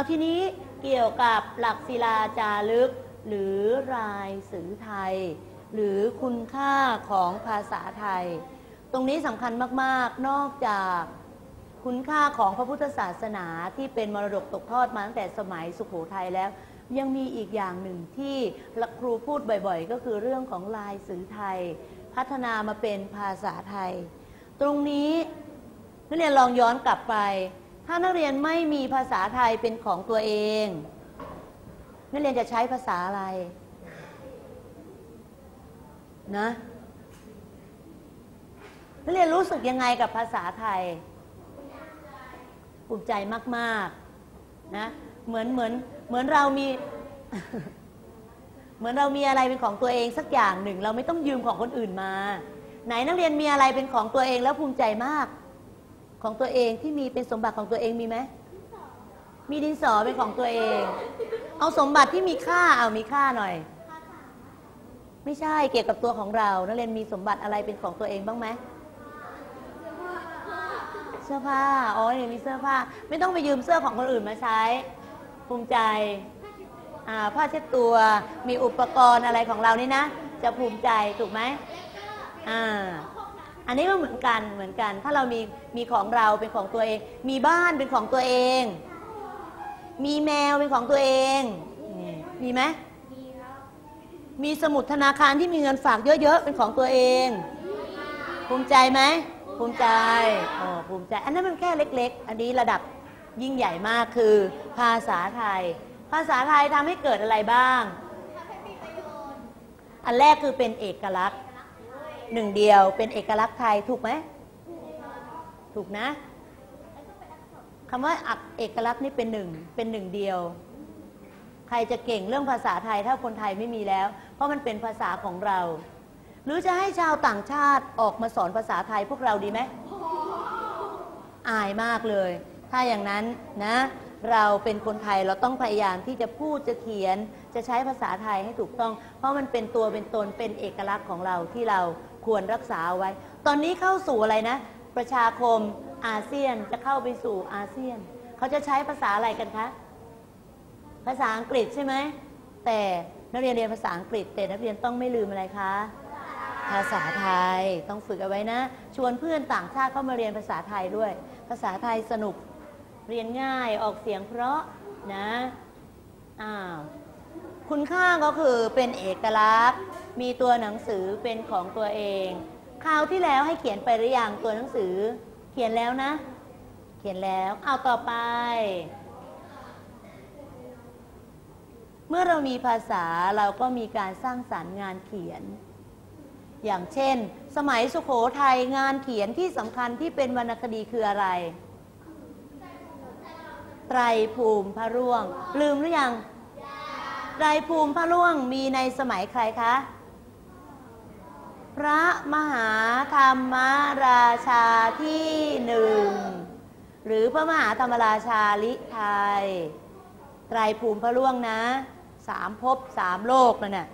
เอาทีนี้เกี่ยวกับหลักศิลาจารึก หรือรายสื่อไทย หรือคุณค่าของภาษาไทย ตรงนี้สำคัญมากๆ นอกจากคุณค่าของพระพุทธศาสนาที่เป็นมรดกตกทอดมาตั้งแต่สมัยสุขโขทัยแล้ว ยังมีอีกอย่างหนึ่งที่ครูพูดบ่อยๆ ก็คือเรื่องของลายสื่อไทย พัฒนามาเป็นภาษาไทย ตรงนี้นักเรียนลองย้อนกลับไป ถ้านักเรียนไม่มีภาษาไทยเป็นของตัวเอง นักเรียนจะใช้ภาษาอะไรนะนักเรียนรู้สึกยังไงกับภาษาไทยภูมิใจมากๆนะเหมือนเหมือนเหมือนเรามี เหมือนเรามีอะไรเป็นของตัวเองสักอย่างหนึ่ง เราไม่ต้องยืมของคนอื่นมา ไหนนักเรียนมีอะไรเป็นของตัวเองแล้วภูมิใจมาก ของตัวเองที่มีเป็นสมบัติของตัวเองมีไหม มีดินสอเป็นของตัวเอง เอาสมบัติที่มีค่าเอามีค่าหน่อย ไม่ใช่เกี่ยวกับตัวของเรา นักเรียนมีสมบัติอะไรเป็นของตัวเองบ้างไหมเสื้อผ้า อ๋อเนี่ยมีเสื้อผ้า ไม่ต้องไปยืมเสื้อของคนอื่นมาใช้ ภูมิใจ อ่า ผ้าเช็ดตัว มีอุปกรณ์อะไรของเรานี่นะ จะภูมิใจ ถูกไหมอ่า อันนี้ก็เหมือนกันเหมือนกัน ถ้าเรามีมีของเราเป็นของตัวเอง มีบ้านเป็นของตัวเอง มีแมวเป็นของตัวเองอืมมีไหมมีสมุดธนาคารที่มีเงินฝากเยอะๆเป็นของตัวเอง ภูมิใจไหมภูมิใจอ๋อภูมิใจ อันนั้นมันแค่เล็ก ๆ อันนี้ระดับยิ่งใหญ่มากคือ ภาษาไทย ภาษาไทยทำให้เกิดอะไรบ้าง อันแรกคือเป็นเอกลักษณ์ หนึ่งเดียวเป็นเอกลักษณ์ไทยถูกไหมถูกนะคำว่าอักเอกลักษณ์นี่เป็นหนึ่งเป็นหนึ่งเดียว ใครจะเก่งเรื่องภาษาไทยถ้าคนไทยไม่มีแล้ว เพราะมันเป็นภาษาของเรา หรือจะให้ชาวต่างชาติออกมาสอนภาษาไทยพวกเราดีไหมอายมากเลย ถ้าอย่างนั้นนะ เราเป็นคนไทยเราต้องพยายามที่จะพูดจะเขียนจะใช้ภาษาไทยให้ถูกต้อง เพราะมันเป็นตัวเป็นตนเป็นเอกลักษณ์ของเราที่เรา ควรรักษาไว้ ตอนนี้เข้าสู่อะไรนะ ประชาคมอาเซียนจะเข้าไปสู่อาเซียน เขาจะใช้ภาษาอะไรกันคะ ภาษาอังกฤษใช่ไหม แต่นักเรียนเรียนภาษาอังกฤษ แต่นักเรียนต้องไม่ลืมอะไรคะ ภาษาไทยต้องฝึกเอาไว้นะ ชวนเพื่อนต่างชาติเข้ามาเรียนภาษาไทยด้วย ภาษาไทยสนุก เรียนง่ายออกเสียงเพราะนะอ้าว คุณค่าก็คือเป็นเอกลักษณ์ มีตัวหนังสือเป็นของตัวเอง คราวที่แล้วให้เขียนไปหรือยังตัวหนังสือ เขียนแล้วนะ เขียนแล้วเอาต่อไป เมื่อเรามีภาษาเราก็มีการสร้างสารรค์งานเขียน อย่างเช่น สมัยสุขโขทัยงานเขียนที่สำคัญที่เป็นวรรณคดีคืออะไร ไตรภูมิพระร่วง ลืมหรือยัง ไตรภูมิพระร่วงมีในสมัยใครคะ พระมหาธรรมราชาที่หนึ่งหรือพระมหาธรรมราชาลิไทยไตรภูมิพระร่วงนะสามภพสามโลกนั่นน่ะ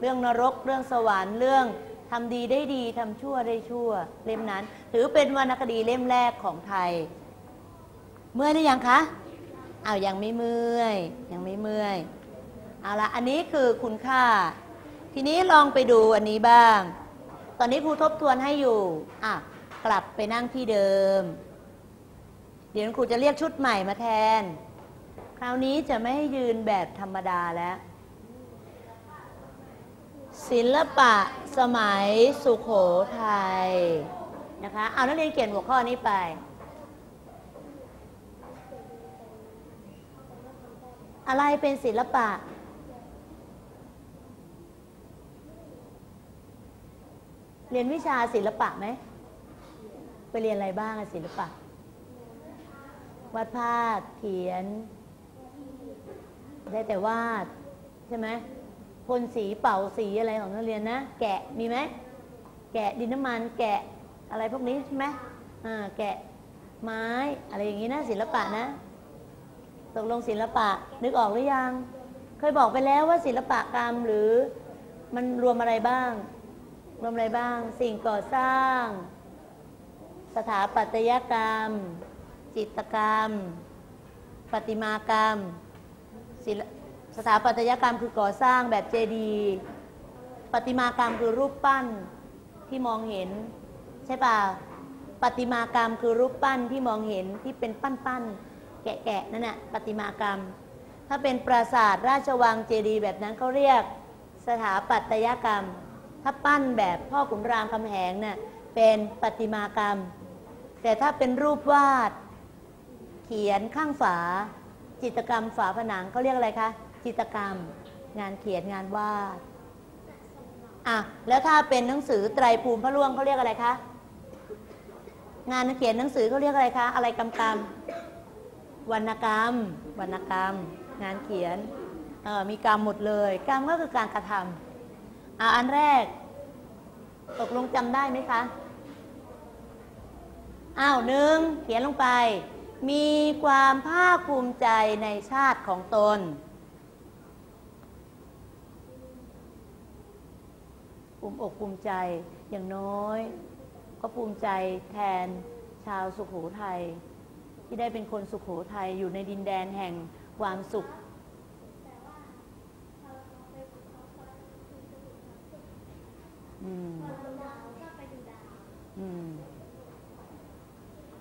เรื่องนรกเรื่องสวรรค์เรื่องทำดีได้ดีทำชั่วได้ชั่ว เล่มนั้น ถือเป็นวรรณคดีเล่มแรกของไทย เมื่อยหรือยังคะเอาวยังไม่เมื่อยยังไม่เมื่อย เอาละอันนี้คือคุณค่า ทีนี้ลองไปดูอันนี้บ้าง ตอนนี้ครูทบทวนให้อยู่อะกลับไปนั่งที่เดิม เดี๋ยวครูจะเรียกชุดใหม่มาแทน คราวนี้จะไม่ให้ยืนแบบธรรมดาแล้ว ศิลปะสมัยสุขโขทัยนะคะ เอานักเรียนเขียนหัวข้อนี้ไปอะไรเป็นศิลปะ เรียนวิชาศิลปะไหมไปเรียนอะไรบ้างศิลปะวาดภาพเขียน ได้แต่วาด ใช่ไหมพ่นสีเป่าสีอะไรของนักเรียนนะ แกะมีไหมแกะดินน้ำมัน แกะอะไรพวกนี้ใช่ไหมอ่าแกะไม้อะไรอย่างนี้นะ ศิลปะนะตกลงศิลปะนึกออกหรือยัง เคยบอกไปแล้วว่าศิลปะกรรมหรือมันรวมอะไรบ้าง รวมอะไรบ้าง สิ่งก่อสร้าง สถาปัตยกรรม จิตกรรมประติมากรรมศิลสถาปัตยกรรมคือก่อสร้างแบบเจดีย์ประติมากรรมคือรูปปั้นที่มองเห็น ใช่ป่ะประติมากรรมคือรูปปั้นที่มองเห็นที่เป็นปั้นๆ แกะๆนั่นแหะประติมากรรม ถ้าเป็นปราสาทราชวังเจดีย์แบบนั้นเขาเรียกสถาปัตยกรรม ถ้าปั้นแบบพ่อขุนรามคำแหงเนี่ยเป็นประติมากรรม แต่ถ้าเป็นรูปวาด เขียนข้างฝา จิตรกรรมฝาผนังเขาเรียกอะไรคะ จิตรกรรม งานเขียนงานวาดอะแล้วถ้าเป็นหนังสือไตรภูมิพระล่วงเขาเรียกอะไรคะงานเขียนหนังสือเขาเรียกอะไรคะอะไรกำกำวรรณกรรมวรรณกรรม งานเขียนเออมีกรรมหมดเลย กรรมก็คือการกระทำ อะอันแรก ตกลงจำได้ไหมคะ อ้าวหนึ่งเขียนลงไป มีความภาคภูมิใจในชาติของตน ภูมิอกภูมิใจอย่างน้อย ก็ภูมิใจแทนชาวสุขโขทัยที่ได้เป็นคนสุขโขทัยอยู่ในดินแดนแห่งความสุข อืมอืม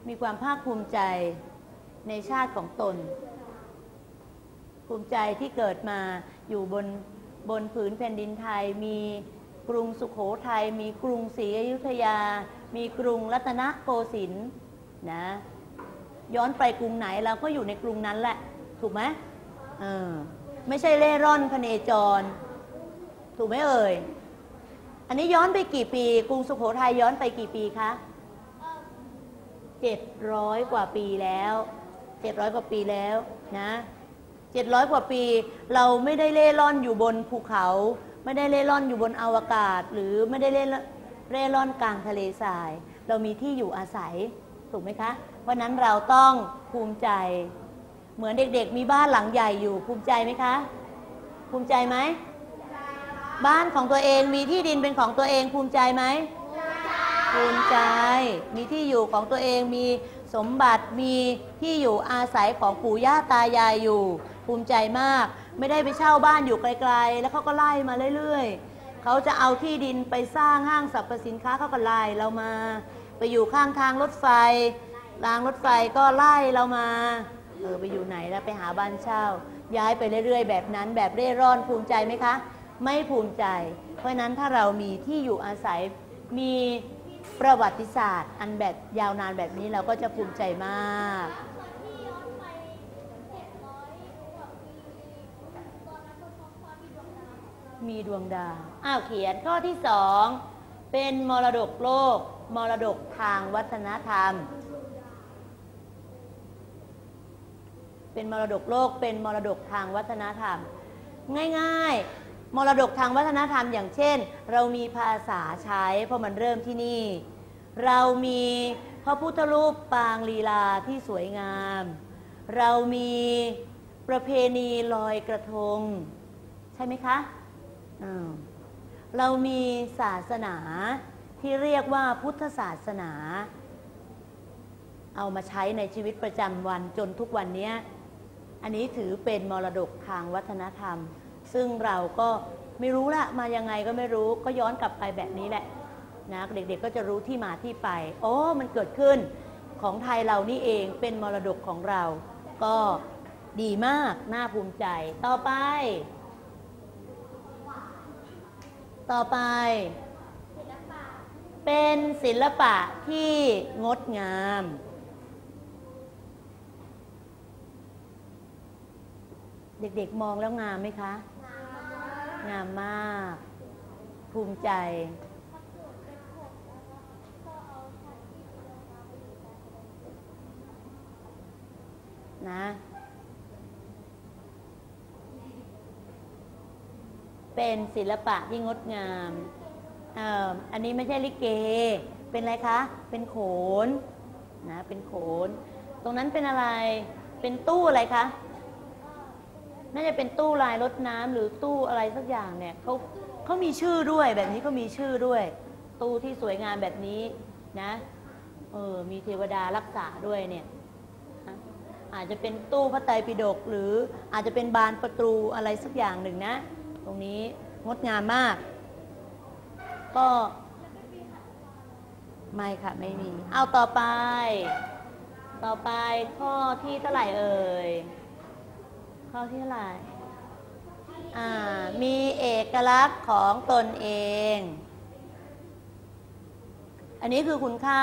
มีความภาคภูมิใจในชาติของตน ภูมิใจที่เกิดมาอยู่บนบนผืนแผ่นดินไทย มีกรุงสุขโขทัย มีกรุงศรีอยุธยา มีกรุงรัตนโกสินทร์นะ ย้อนไปกรุงไหนเราก็อยู่ในกรุงนั้นแหละ ถูกไหมเออไม่ใช่เล่ร่อนพเนจร ถูกไหมเอ่ย อันนี้ย้อนไปกี่ปี กรุงสุขโขทัยย้อนไปกี่ปีคะเจ็ดร้อยกว่าปีแล้วเจ็ดร้อยกว่าปีแล้วนะเจ็ดร้อยกว่าปี เราไม่ได้เล่ร่อนอยู่บนภูเขา ไม่ได้เล่ร่อนอยู่บนอวกาศ หรือไม่ได้เล่เร่ร่อนกลางทะเลทราย เรามีที่อยู่อาศัยถูกไหมคะ เพราะนั้นเราต้องภูมิใจ เหมือนเด็กๆ มีบ้านหลังใหญ่อยู่ภูมิใจไหมคะ ภูมิใจไหม บ้านของตัวเองมีที่ดินเป็นของตัวเองภูมิใจไหมภูมิใจ มีที่อยู่ของตัวเองมีสมบัติมีที่อยู่อาศัยของปู่ย่าตายายอยู่ ภูมิใจมาก ไม่ได้ไปเช่าบ้านอยู่ไกลๆ แล้วเขาก็ไล่มาเรื่อยๆ เขาจะเอาที่ดินไปสร้างห้างสรรพสินค้าเขาก็ไล่เรามา ไปอยู่ข้างทางรถไฟรางรถไฟก็ไล่เรามาเออไปอยู่ไหนแล้วไปหาบ้านเช่า ย้ายไปเรื่อยๆ แบบนั้นแบบเร่ร่อนภูมิใจไหมคะ ไม่ภูมิใจ เพราะนั้นถ้าเรามีที่อยู่อาศัยมีประวัติศาสตร์ อันแบบยาวนานแบบนี้เราก็จะภูมิใจมากมีดวงดาว อ้าวเขียนข้อที่สอง เป็นมรดกโลก มรดกทางวัฒนธรรม เป็นมรดกโลก เป็นมรดกทางวัฒนธรรม ง่าย ๆ มรดกทางวัฒนธรรมอย่างเช่น เรามีภาษาใช้เพราะมันเริ่มที่นี่ เรามีพระพุทธรูปปางลีลาที่สวยงาม เรามีประเพณีลอยกระทง ใช่ไหมคะอ่าเรามีศาสนาที่เรียกว่าพุทธศาสนา เอามาใช้ในชีวิตประจำวันจนทุกวันนี้ อันนี้ถือเป็นมรดกทางวัฒนธรรม ซึ่งเราก็ไม่รู้ละมายังไงก็ไม่รู้ก็ย้อนกลับไปแบบนี้แหละนะเด็กๆก็จะรู้ที่มาที่ไปโอ้มันเกิดขึ้นของไทยเรานี่เองเป็นมรดกของเรา ก็ดีมากน่าภูมิใจ ต่อไป ต่อไป เป็นศิลปะที่งดงาม เด็กๆมองแล้วงามไหมคะ งามมาก ภูมิใจ นะ เป็นศิลปะที่งดงามเอ่ออันนี้ไม่ใช่ลิเก เป็นอะไรคะ เป็นโขน นะ เป็นโขน ตรงนั้นเป็นอะไร เป็นตู้อะไรคะ น่าจะเป็นตู้ลายรถน้ำหรือตู้อะไรสักอย่างเนี่ยเขาเขามีชื่อด้วยแบบนี้ก็มีชื่อด้วย ตู้ที่สวยงามแบบนี้นะเออมีเทวดารักษาด้วยเนี่ยอาจจะเป็นตู้พระไตรปิฎกหรืออาจจะเป็นบานประตูอะไรสักอย่างหนึ่งนะ ตรงนี้งดงามมาก ก็ไม่ค่ะไม่มี เอาต่อไป ต่อไปข้อที่เท่าไหร่เอ่ย ข้อที่เท่าไหร่มีเอกลักษณ์ของตนเอง อันนี้คือคุณค่า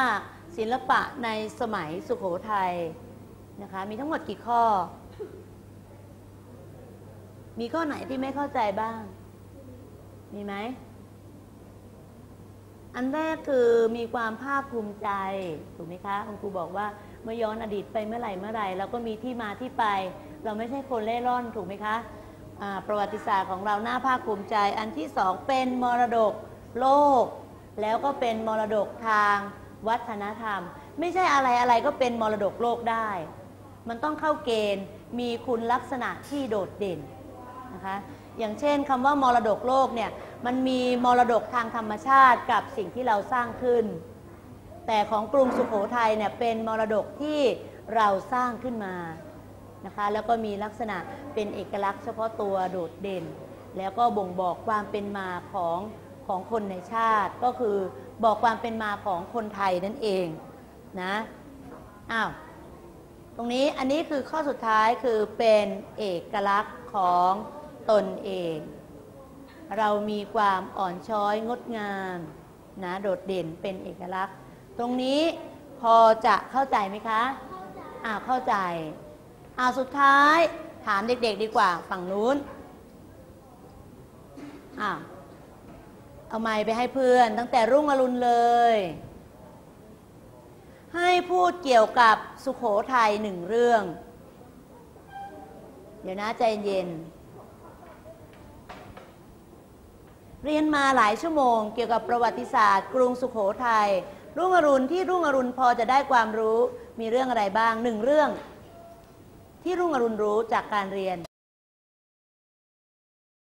ศิลปะในสมัยสุขโขทัยนะคะ มีทั้งหมดกี่ข้อ มีข้อไหนที่ไม่เข้าใจบ้าง มีไหม อันแรกคือมีความภาคภูมิใจ ถูกไหมคะ คุณครูบอกว่า เมื่อย้อนอดีตไปเมื่อไหร่เมื่อไหร่เราก็มีที่มาที่ไป เราไม่ใช่คนเล่ร่อนถูกไหมคะประวัติศาสตร์ของเราหน้าภาคภูมิใจ อันที่สองเป็นมรดกโลก แล้วก็เป็นมรดกทางวัฒนธรรม ไม่ใช่อะไรอะไรก็เป็นมรดกโลกได้ มันต้องเข้าเกณฑ์มีคุณลักษณะที่โดดเด่นนะคะอย่างเช่นคำว่ามรดกโลกเนี่ยมันมีมรดกทางธรรมชาติกับสิ่งที่เราสร้างขึ้น แต่ของกรุงสุขโขทัยเนี่ยเป็นมรดกที่เราสร้างขึ้นมานะคะแล้วก็มีลักษณะเป็นเอกลักษณ์เฉพาะตัวโดดเด่น แล้วก็บ่งบอกความเป็นมาของของคนในชาติ ก็คือบอกความเป็นมาของคนไทยนั่นเองนะอ้าวตรงนี้อันนี้คือข้อสุดท้ายคือเป็นเอกลักษณ์ของตนเอง เรามีความอ่อนช้อยงดงามนะโดดเด่นเป็นเอกลักษณ์ ตรงนี้พอจะเข้าใจไหมคะอ่าเข้าใจอ่าสุดท้ายถามเด็กๆดีกว่าฝั่งนู้นอ่าเอาไม้ไปให้เพื่อน ตั้งแต่รุ่งอรุณเลย ให้พูดเกี่ยวกับสุขโขทัยหนึ่งเรื่อง เดี๋ยวนะใจเย็น เรียนมาหลายชั่วโมง เกี่ยวกับประวัติศาสตร์ กรุงสุขโขทัย รุ่งอรุณที่รุ่งอรุณพอจะได้ความรู้มีเรื่องอะไรบ้างหนึ่งเรื่อง ที่รุ่งอรุณรู้จากการเรียน